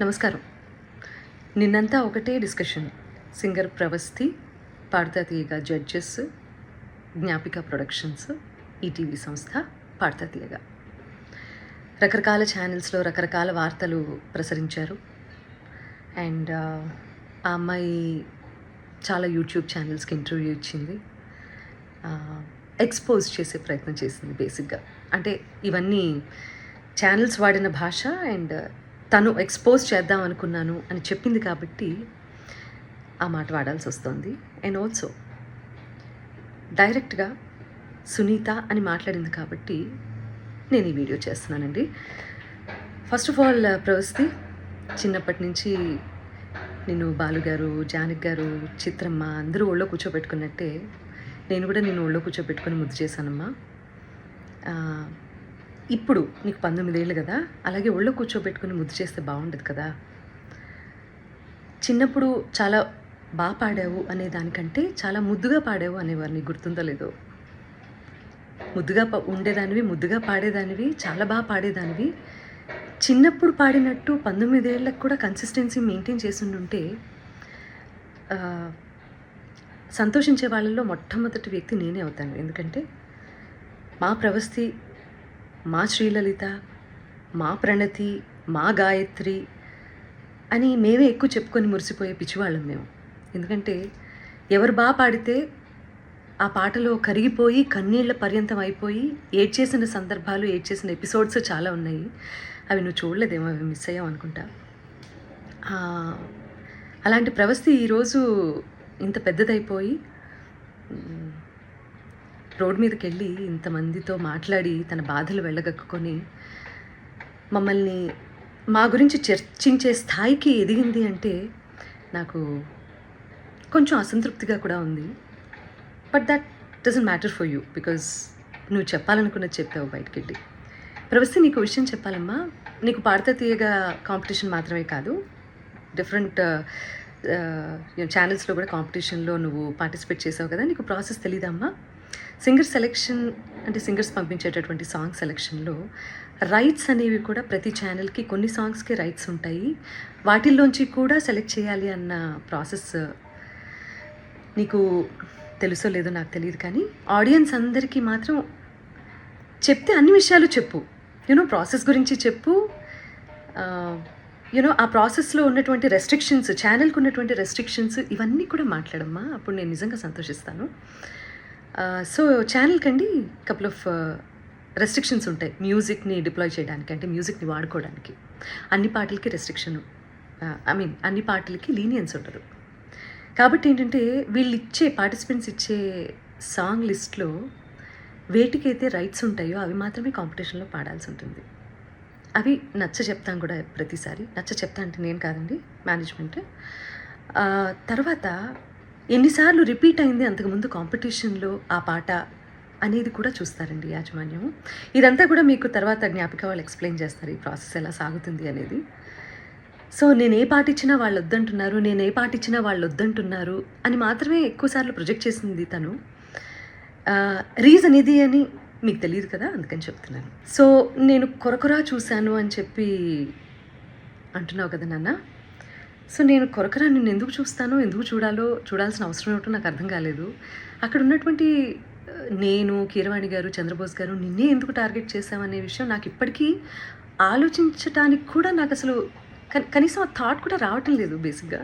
నమస్కారం. నిన్నంతా ఒకటే డిస్కషన్. సింగర్ ప్రవస్తి పాడతా తీయగా జడ్జెస్ జ్ఞాపిక ప్రొడక్షన్స్ ఈటీవీ సంస్థ పాడతా తీయగా రకరకాల ఛానల్స్లో రకరకాల వార్తలు ప్రసరించారు. అండ్ ఆ అమ్మాయి చాలా యూట్యూబ్ ఛానల్స్కి ఇంటర్వ్యూ ఇచ్చింది. ఎక్స్పోజ్ చేసే ప్రయత్నం చేసింది బేసిక్గా. అంటే ఇవన్నీ ఛానల్స్ వాడిన భాష అండ్ తను ఎక్స్పోజ్ చేద్దాం అనుకున్నాను అని చెప్పింది కాబట్టి ఆ మాట వాడాల్సి వస్తుంది. అండ్ ఆల్సో డైరెక్ట్గా సునీత అని మాట్లాడింది కాబట్టి నేను ఈ వీడియో చేస్తున్నానండి. ఫస్ట్ ఆఫ్ ఆల్ ప్రవస్తి చిన్నప్పటి నుంచి నేను బాలుగారు జానక్ గారు చిత్రమ్మ అందరూ ఒళ్ళో కూర్చోబెట్టుకున్నట్టే నేను కూడా నేను ఒళ్ళో కూర్చోబెట్టుకుని ముద్దు చేశానమ్మా. ఇప్పుడు నీకు పంతొమ్మిదేళ్ళు కదా అలాగే ఒళ్ళో కూర్చోబెట్టుకుని ముద్దు చేస్తే బాగుండదు కదా. చిన్నప్పుడు చాలా బాగా పాడావు అనే దానికంటే చాలా ముద్దుగా పాడావు అనేవారు నీకు గుర్తుందో లేదో. ముద్దుగా ఉండేదానివి ముద్దుగా పాడేదానివి చాలా బాగా పాడేదానివి. చిన్నప్పుడు పాడినట్టు పంతొమ్మిదేళ్ళకు కూడా కన్సిస్టెన్సీ మెయింటైన్ చేస్తుంటే సంతోషించే వాళ్ళల్లో మొట్టమొదటి వ్యక్తి నేనే అవుతాను. ఎందుకంటే మా ప్రవస్తి మా శ్రీలలిత మా ప్రణతి మా గాయత్రి అని మేమే ఎక్కువ చెప్పుకొని మురిసిపోయే పిచ్చివాళ్ళం మేము. ఎందుకంటే ఎవరు బాగా పాడితే ఆ పాటలో కరిగిపోయి కన్నీళ్ళ పర్యంతం అయిపోయి ఏడ్చేసిన సందర్భాలు ఏడ్చేసిన ఎపిసోడ్స్ చాలా ఉన్నాయి. అవి నువ్వు చూడలేదేమో అవి మిస్ అయ్యావు అనుకుంటా. అలాంటి ప్రవస్థి ఈరోజు ఇంత పెద్దదైపోయి రోడ్ మీదకి వెళ్ళి ఇంతమందితో మాట్లాడి తన బాధలు వెళ్ళగక్కుకొని మమ్మల్ని మా గురించి చర్చించే స్థాయికి ఎదిగింది అంటే నాకు కొంచెం అసంతృప్తిగా కూడా ఉంది. But that doesn't matter for you because నువ్వు చెప్పాలనుకున్నది చెప్పావు బయటికి వెళ్ళి ప్రవస్తి నీకు విషయం చెప్పాలమ్మా. నీకు పాడతా తీయగా కాంపిటీషన్ మాత్రమే కాదు. డిఫరెంట్ ఛానల్స్లో uh, uh, కూడా కాంపిటీషన్లో నువ్వు పార్టిసిపేట్ చేసావు కదా. నీకు ప్రాసెస్ తెలీదమ్మా సింగర్ సెలెక్షన్ అంటే సింగర్స్ పంపించేటటువంటి సాంగ్ సెలెక్షన్లో రైట్స్ అనేవి కూడా ప్రతి ఛానల్కి కొన్ని సాంగ్స్కి రైట్స్ ఉంటాయి. వాటిల్లోంచి కూడా సెలెక్ట్ చేయాలి అన్న ప్రాసెస్ నీకు తెలుసో లేదో నాకు తెలియదు కానీ ఆడియన్స్ అందరికీ మాత్రం చెప్తే అన్ని విషయాలు చెప్పు. యూనో ప్రాసెస్ గురించి చెప్పు. యూనో ఆ ప్రాసెస్లో ఉన్నటువంటి రెస్ట్రిక్షన్స్ ఛానల్కి ఉన్నటువంటి రెస్ట్రిక్షన్స్ ఇవన్నీ కూడా మాట్లాడమ్మా. అప్పుడు నేను నిజంగా సంతోషిస్తాను. సో ఛానల్కి అండి కపుల్ ఆఫ్ రెస్ట్రిక్షన్స్ ఉంటాయి. మ్యూజిక్ని డిప్లాయ్ చేయడానికి అంటే మ్యూజిక్ని వాడుకోవడానికి. అన్ని పాటలకి రెస్ట్రిక్షన్ ఐ మీన్ అన్ని పాటలకి లీనియన్స్ ఉండదు. కాబట్టి ఏంటంటే వీళ్ళు ఇచ్చే పార్టిసిపెంట్స్ ఇచ్చే సాంగ్ లిస్ట్లో వేటికైతే రైట్స్ ఉంటాయో అవి మాత్రమే కాంపిటీషన్లో పాడాల్సి ఉంటుంది. అవి నచ్చ చెప్తాను కూడా ప్రతిసారి. నచ్చ చెప్తా అంటే నేను కాదండి మేనేజ్మెంట్ తర్వాత ఎన్నిసార్లు రిపీట్ అయింది అంతకుముందు కాంపిటీషన్లో ఆ పాట అనేది కూడా చూస్తారండి యాజమాన్యం. ఇదంతా కూడా మీకు తర్వాత జ్ఞాపిక వాళ్ళు ఎక్స్ప్లెయిన్ చేస్తారు ఈ ప్రాసెస్ ఎలా సాగుతుంది అనేది. సో నేను ఏ పాట ఇచ్చినా వాళ్ళు వద్దంటున్నారు నేను ఏ పాట ఇచ్చినా వాళ్ళు వద్దంటున్నారు అని మాత్రమే ఎక్కువసార్లు ప్రొజెక్ట్ చేసింది తను. రీజన్ ఇది అని మీకు తెలియదు కదా అందుకని చెప్తున్నాను. సో నేను కొరకొరా చూశాను అని చెప్పి అంటున్నావు కదా నాన్న? సో నేను కొరకరా నిన్ను ఎందుకు చూస్తానో ఎందుకు చూడాలో చూడాల్సిన అవసరం ఏమిటో నాకు అర్థం కాలేదు. అక్కడ ఉన్నటువంటి నేను కీరవాణి గారు చంద్రబోస్ గారు నిన్నే ఎందుకు టార్గెట్ చేశామనే విషయం నాకు ఇప్పటికీ ఆలోచించటానికి కూడా నాకు అసలు కనీసం ఆ థాట్ కూడా రావటం లేదు బేసిక్గా.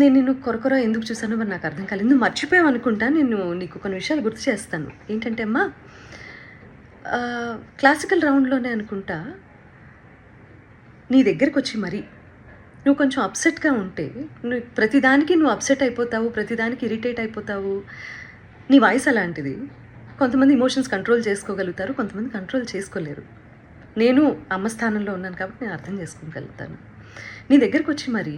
నేను నిన్ను కొరకొర ఎందుకు చూసానో మరి నాకు అర్థం కాలేదు. నువ్వు మర్చిపోయావు అనుకుంటా నేను నీకు కొన్ని విషయాలు గుర్తు చేస్తాను. ఏంటంటే అమ్మా క్లాసికల్ రౌండ్లోనే అనుకుంటా నీ దగ్గరికి వచ్చి మరి. నువ్వు కొంచెం అప్సెట్గా ఉంటే నువ్వు ప్రతిదానికి నువ్వు అప్సెట్ అయిపోతావు ప్రతిదానికి ఇరిటేట్ అయిపోతావు. నీ వాయిస్ అలాంటిది. కొంతమంది ఇమోషన్స్ కంట్రోల్ చేసుకోగలుగుతారు కొంతమంది కంట్రోల్ చేసుకోలేరు. నేను అమ్మ స్థానంలో ఉన్నాను కాబట్టి నేను అర్థం చేసుకోగలుగుతాను. నీ దగ్గరికి వచ్చి మరి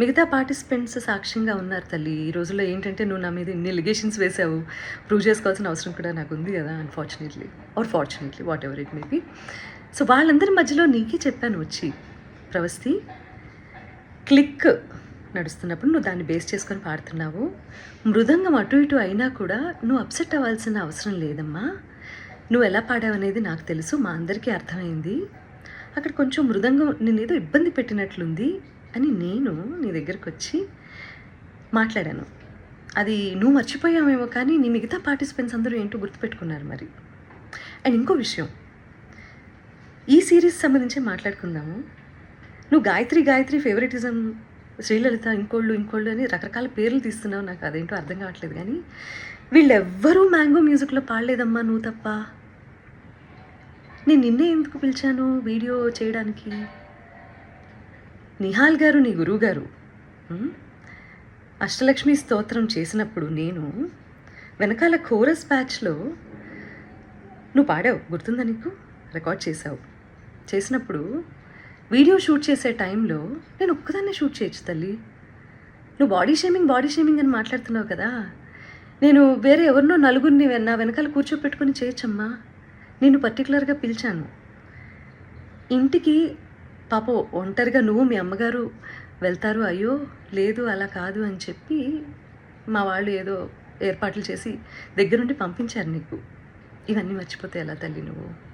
మిగతా పార్టిసిపెంట్స్ సాక్ష్యంగా ఉన్నారు తల్లి. ఈ రోజుల్లో ఏంటంటే నువ్వు నా మీద ఇన్ని లిగేషన్స్ వేసావు. ప్రూవ్ చేసుకోవాల్సిన అవసరం కూడా నాకు ఉంది కదా unfortunately or fortunately whatever it maybe so వాళ్ళందరి మధ్యలో నీకే చెప్పాను వచ్చి ప్రవస్తి క్లిక్ నడుస్తున్నప్పుడు నువ్వు దాన్ని బేస్ చేసుకొని పాడుతున్నావు. మృదంగం అటు ఇటు అయినా కూడా నువ్వు అప్సెట్ అవ్వాల్సిన అవసరం లేదమ్మా. నువ్వు ఎలా పాడావు అనేది నాకు తెలుసు మా అందరికీ అర్థమైంది. అక్కడ కొంచెం మృదంగం నేనేదో ఇబ్బంది పెట్టినట్లుంది అని నేను నీ దగ్గరకు వచ్చి మాట్లాడాను. అది నువ్వు మర్చిపోయావేమో కానీ నీ మిగతా పార్టిసిపెంట్స్ అందరూ ఏంటో గుర్తుపెట్టుకున్నారు మరి. అండ్ ఇంకో విషయం ఈ సిరీస్ సంబంధించి మాట్లాడుకుందాము. నువ్వు గాయత్రి గాయత్రి ఫేవరెటిజం శ్రీలలిత ఇంకోళ్ళు ఇంకోళ్ళు అని రకరకాల పేర్లు తీస్తున్నావు. నాకు అదేంటో అర్థం కావట్లేదు కానీ వీళ్ళెవ్వరూ మ్యాంగో మ్యూజిక్లో పాడలేదమ్మా నువ్వు తప్ప. నేను నిన్నే ఎందుకు పిలిచాను వీడియో చేయడానికి? నిహాల్ గారు నీ గురువు గారు అష్టలక్ష్మి స్తోత్రం చేసినప్పుడు నేను వెనకాల కోరస్ బ్యాచ్లో నువ్వు పాడావు. గుర్తుందా నీకు? రికార్డ్ చేసావు చేసినప్పుడు వీడియో షూట్ చేసే టైంలో నేను ఒక్కదాన్నే షూట్ చేయొచ్చు తల్లి. నువ్వు బాడీ షేమింగ్ బాడీ షేమింగ్ అని మాట్లాడుతున్నావు కదా. నేను వేరే ఎవరినో నలుగురిని నా వెనకాల కూర్చోపెట్టుకొని చేయొచ్చమ్మా. నేను పర్టికులర్గా పిలిచాను. ఇంటికి పాప ఒంటరిగా నువ్వు మీ అమ్మగారు వెళ్తారు అయ్యో లేదు అలా కాదు అని చెప్పి మా వాళ్ళు ఏదో ఏర్పాట్లు చేసి దగ్గరుండి పంపించారు నీకు. ఇవన్నీ మర్చిపోతే ఎలా తల్లి నువ్వు?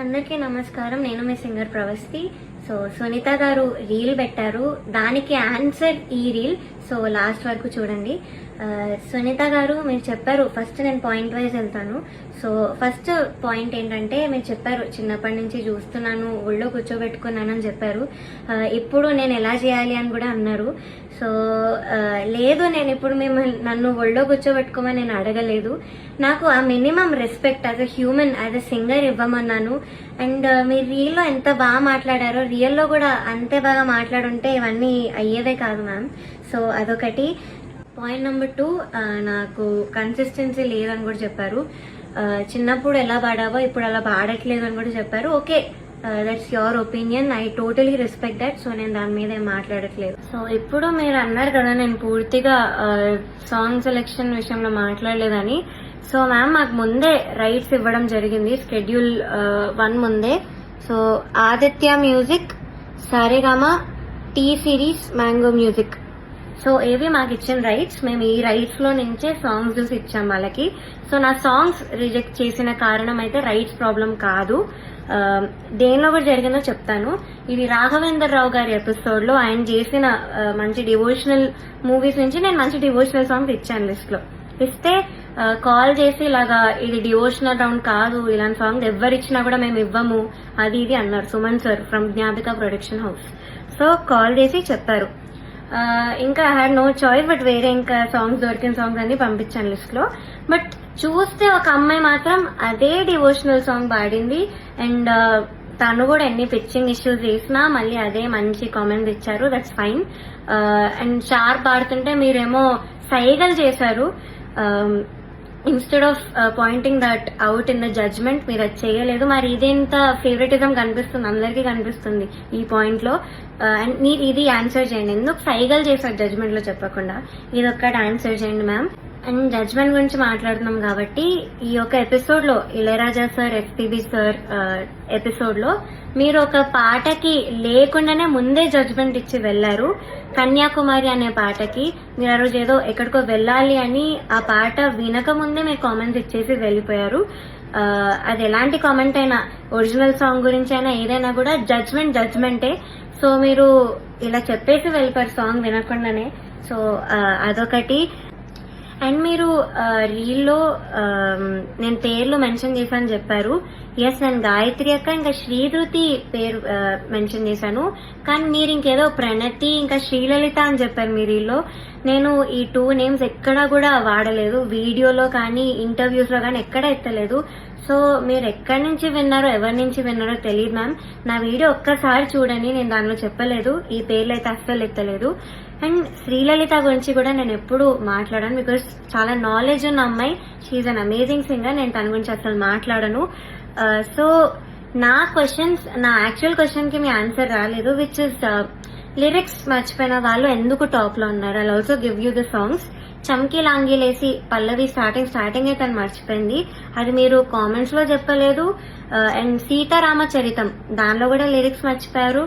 అందరికీ నమస్కారం. నేను మీ సింగర్ ప్రవస్తి. సో సునీత గారు రీల్ పెట్టారు. దానికి ఆన్సర్ ఈ రీల్. సో లాస్ట్ వరకు చూడండి. సునీత గారు మీరు చెప్పారు ఫస్ట్ నేను పాయింట్ వైజ్ వెళ్తాను. సో ఫస్ట్ పాయింట్ ఏంటంటే మీరు చెప్పారు చిన్నప్పటి నుంచి చూస్తున్నాను ఒళ్ళో కూర్చోబెట్టుకున్నాను అని చెప్పారు. ఇప్పుడు నేను ఎలా చేయాలి అని కూడా అన్నారు. సో లేదు నేను ఇప్పుడు మిమ్మల్ని నన్ను ఒళ్ళో కూర్చోబెట్టుకోమని నేను అడగలేదు. నాకు ఆ minimum respect as a human as a singer ఇవ్వమన్నాను. And మీరు రీల్లో ఎంత బాగా మాట్లాడారో రియల్లో కూడా అంతే బాగా మాట్లాడుంటే ఇవన్నీ అయ్యేదే కాదు మ్యామ్ సో అదొకటి. పాయింట్ నెంబర్ టూ నాకు కన్సిస్టెన్సీ లేదని కూడా చెప్పారు. చిన్నప్పుడు ఎలా పాడావో ఇప్పుడు అలా పాడట్లేదు అని కూడా చెప్పారు. Okay that's your opinion I totally respect that so నేను దాని మీద ఏం మాట్లాడట్లేదు. సో ఇప్పుడు మీరు అన్నారు కదా నేను పూర్తిగా సాంగ్ సెలెక్షన్ విషయంలో మాట్లాడలేదని. సో మ్యామ్ మాకు ముందే రైట్స్ ఇవ్వడం జరిగింది. స్కెడ్యూల్ వన్ ముందే. So Aditya Music Saregama T Series Mango Music so ఏవి మాకు ఇచ్చిన రైట్స్ మేము ఈ రైట్స్లో నుంచే సాంగ్స్ చూసి ఇచ్చాం వాళ్ళకి. సో నా సాంగ్స్ రిజెక్ట్ చేసిన కారణం అయితే రైట్స్ ప్రాబ్లం కాదు. Um, దేనిలో కూడా జరిగిందో చెప్తాను. ఇది రాఘవేందర్ రావు గారి ఎపిసోడ్లో ఆయన చేసిన uh, మంచి డివోషనల్ మూవీస్ నుంచి నేను మంచి డివోషనల్ సాంగ్స్ ఇచ్చాను లిస్ట్లో. ఇస్తే uh, కాల్ చేసి ఇలాగా ఇది డివోషనల్ రౌండ్ కాదు ఇలాంటి సాంగ్ ఎవరు ఇచ్చినా కూడా మేము ఇవ్వము అది ఇది అన్నారు Suman sir from Gnapika production house so call చేసి చెప్పారు. ఇంకా I had no choice but వేరే ఇంకా సాంగ్స్ దొరికిన సాంగ్స్ అన్ని పంపించాను లిస్ట్లో. బట్ చూస్తే ఒక అమ్మాయి మాత్రం అదే డివోషనల్ సాంగ్ పాడింది. అండ్ తను కూడా ఎన్ని పిచ్చింగ్ ఇష్యూస్ చేసినా మళ్ళీ అదే మంచి కామెంట్స్ ఇచ్చారు. దట్స్ ఫైన్ అండ్ షార్ప్ పాడుతుంటే మీరేమో సైగలు చేశారు. Instead of pointing that out in the judgement మీరు అది చేయలేదు. మరి ఇదేంత ఫేవరెటిజం కనిపిస్తుంది? అందరికీ కనిపిస్తుంది ఈ పాయింట్లో. Uh, అండ్ మీరు ఇది ఆన్సర్ చేయండి. ఎందుకు సైగల్ చేశారు జడ్జ్మెంట్లో చెప్పకుండా? ఇది ఒక్కటి ఆన్సర్ చేయండి మ్యామ్ అండ్ జడ్జ్మెంట్ గురించి మాట్లాడుతున్నాం కాబట్టి ఈ యొక్క ఎపిసోడ్లో ఇళయరాజా సార్ ఎస్పీబి సార్ ఎపిసోడ్లో మీరు ఒక పాటకి లేకుండానే ముందే జడ్జ్మెంట్ ఇచ్చి వెళ్ళారు కన్యాకుమారి అనే పాటకి మీరు ఆ రోజు ఏదో ఎక్కడికో వెళ్ళాలి అని ఆ పాట వినక ముందే మీరు కామెంట్స్ ఇచ్చేసి వెళ్ళిపోయారు. Uh, అది ఎలాంటి కామెంట్ అయినా ఒరిజినల్ సాంగ్ గురించి అయినా ఏదైనా కూడా జడ్జ్మెంట్ జడ్జ్మెంటే సో మీరు ఇలా చెప్పేసి వెళ్ళిపోయారు సాంగ్ వినకుండానే. సో uh, అదొకటి. అండ్ మీరు రీల్లో నేను పేర్లు మెన్షన్ చేశాను చెప్పారు. ఎస్ నేను గాయత్రి అక్క ఇంకా శ్రీధృతి పేరు మెన్షన్ చేశాను. కానీ మీరు ఇంకేదో ప్రణతి ఇంకా శ్రీలలిత అని చెప్పారు మీ రీల్లో. నేను ఈ టూ నేమ్స్ ఎక్కడా కూడా వాడలేదు. వీడియోలో కానీ ఇంటర్వ్యూస్లో కానీ ఎక్కడ ఎత్తలేదు. సో మీరు ఎక్కడి నుంచి విన్నారో ఎవరి నుంచి విన్నారో తెలియదు మ్యామ్ నా వీడియో ఒక్కసారి చూడండి నేను దానిలో చెప్పలేదు. ఈ పేర్లు అయితే అస్సలు ఎత్తలేదు. అండ్ శ్రీలలిత గురించి కూడా నేను ఎప్పుడు మాట్లాడాను బికాస్ చాలా నాలెడ్జ్ ఉన్న అమ్మాయి. షీఈ్ అన్ అమేజింగ్ సింగర్ నేను తన గురించి అసలు మాట్లాడను. Uh, సో నా క్వశ్చన్స్ నా యాక్చువల్ క్వశ్చన్కి మీ ఆన్సర్ రాలేదు విచ్ ఇస్ లిరిక్స్ మర్చిపోయిన వాళ్ళు ఎందుకు టాప్లో ఉన్నారు? I also give you the songs చమ్కీ లాంగీలేసి పల్లవి స్టార్టింగ్ స్టార్టింగ్ అయితే తను మర్చిపోయింది. అది మీరు కామెంట్స్లో చెప్పలేదు. Uh, అండ్ సీతారామచరితం దానిలో కూడా లిరిక్స్ మర్చిపోయారు.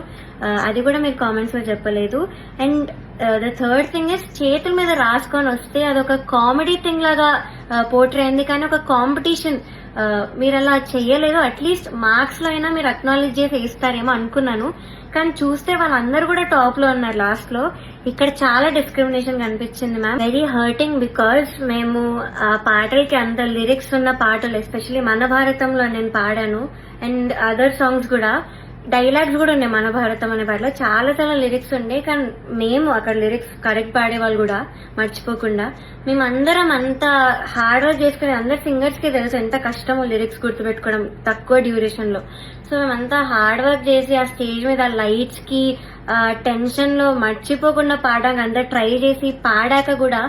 అది కూడా మీరు కామెంట్స్లో చెప్పలేదు. And the third thing is చేతుల మీద రాసుకొని వస్తే అదొక కామెడీ థింగ్ లాగా పోర్ట్రే అయింది. కానీ ఒక కాంపిటీషన్ మీరు అలా చేయలేదు. అట్లీస్ట్ మార్క్స్లో అయినా మీరు అక్నాలెడ్జ్ చేసి ఇస్తారేమో అనుకున్నాను. కానీ చూస్తే వాళ్ళందరూ కూడా టాప్లో ఉన్నారు లాస్ట్లో. ఇక్కడ చాలా డిస్క్రిమినేషన్ కనిపించింది మ్యామ్ వెరీ హర్టింగ్ బికాస్ మేము ఆ పాటలకి అంత లిరిక్స్ ఉన్న పాటలు ఎస్పెషల్లీ మన భారతంలో నేను పాడాను. అండ్ అదర్ సాంగ్స్ కూడా. డైలాగ్స్ కూడా ఉన్నాయి మన భారతం అనే పాటలో చాలా చాలా లిరిక్స్ ఉండే కానీ మేము అక్కడ లిరిక్స్ కరెక్ట్ పాడే వాళ్ళు కూడా మర్చిపోకుండా. మేము అందరం అంత హార్డ్ వర్క్ చేసుకుని అందరు సింగర్స్కి తెలుసు ఎంత కష్టమో లిరిక్స్ గుర్తుపెట్టుకోవడం తక్కువ డ్యూరేషన్లో. సో మేమంతా హార్డ్ వర్క్ చేసి ఆ స్టేజ్ మీద లైట్స్ టెన్షన్లో టెన్షన్లో మర్చిపోకుండా పాడడానికి అంతా ట్రై చేసి పాడాక కూడా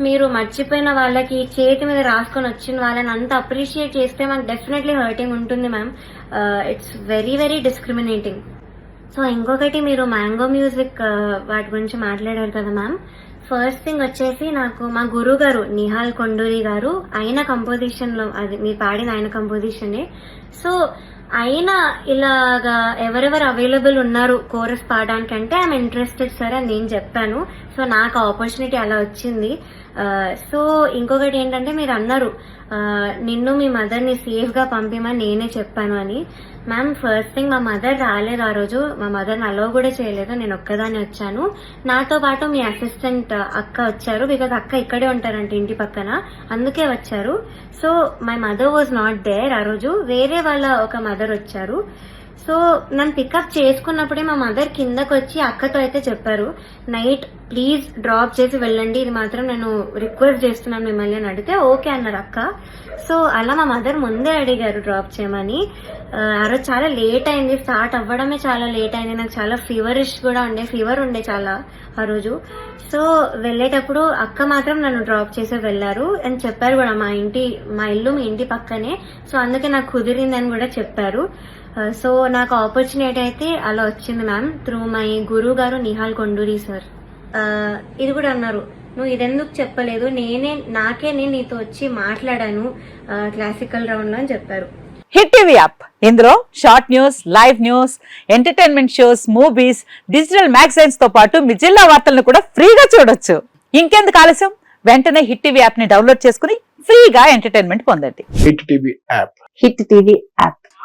మీరు మర్చిపోయిన వాళ్ళకి చేతి మీద రాసుకొని వచ్చిన వాళ్ళని అంత అప్రిషియేట్ చేస్తే మాకు డెఫినెట్లీ హర్టింగ్ ఉంటుంది ma'am. It's very very discriminating so ఇంకొకటి మీరు మ్యాంగో మ్యూజిక్ వాటి గురించి మాట్లాడారు కదా మ్యామ్. ఫస్ట్ థింగ్ వచ్చేసి నాకు మా గురువు గారు నిహాల్ కొండూరి గారు ఆయన కంపోజిషన్లో అది మీరు పాడిన ఆయన కంపోజిషనే సో అయినా ఇలాగా ఎవరెవరు అవైలబుల్ ఉన్నారు కోరస్ పాడడానికి అంటే ఐఎమ్ ఇంట్రెస్టెడ్ సార్ అని నేను చెప్పాను. సో నాకు ఆపర్చునిటీ అలా వచ్చింది. Uh, సో ఇంకొకటి ఏంటంటే మీరు అన్నారు నిన్ను మీ మదర్ని సేఫ్గా పంపిమని నేనే చెప్పాను అని. మ్యామ్ ఫస్ట్ థింగ్ మా మదర్ రాలేదు ఆ రోజు. మా మదర్ని అలో కూడా చేయలేదు. నేను ఒక్కదాన్ని వచ్చాను. నాతో పాటు మీ అసిస్టెంట్ అక్క వచ్చారు బికాజ్ అక్క ఇక్కడే ఉంటారంట ఇంటి పక్కన. అందుకే వచ్చారు. So my mother was not there ఆ రోజు. వేరే వాళ్ళ ఒక మదర్ వచ్చారు. సో నన్ను పికప్ చేసుకున్నప్పుడే మా మదర్ కిందకు వచ్చి అక్కతో అయితే చెప్పారు నైట్ ప్లీజ్ డ్రాప్ చేసి వెళ్ళండి ఇది మాత్రం నేను రిక్వెస్ట్ చేస్తున్నాను మిమ్మల్ని అని అడిగితే ఓకే అన్నారు అక్క. సో అలా మా మదర్ ముందే అడిగారు డ్రాప్ చేయమని. ఆ, రోజు చాలా లేట్ అయింది స్టార్ట్ అవ్వడమే చాలా లేట్ అయింది నాకు చాలా ఫీవరిష్ కూడా ఉండే ఫీవర్ ఉండే చాలా ఆ రోజు. సో వెళ్ళేటప్పుడు అక్క మాత్రం నన్ను డ్రాప్ చేసి వెళ్ళారు అని చెప్పారు కూడా మా ఇంటి మా ఇల్లు మీ ఇంటి పక్కనే. సో అందుకే నాకు కుదిరిందని కూడా చెప్పారు. సో నాకు ఆపర్చునిటీ అయితే అలా వచ్చింది మ్యామ్ త్రూ మై గురువు గారు నిహాల్ కొండూరి సార్ ఆ, ఇది కూడా అన్నారు. నువ్వు ఇదెందుకు చెప్పలేదు? నేనే నాకే నేను నీతో వచ్చి మాట్లాడాను. క్లాసికల్ రౌండ్లో అని చెప్పారు. Hit TV app. ఇందులో short news live news entertainment shows movies digital మ్యాగజైన్స్తో పాటు మీ జిల్లా వార్తలను కూడా ఫ్రీగా చూడొచ్చు. ఇంకెందుకు ఆలస్యం? వెంటనే హిట్ టీవీ యాప్ని డౌన్లోడ్ చేసుకుని ఫ్రీగా ఎంటర్టైన్మెంట్ పొందండి. Hit TV app. Hit TV app.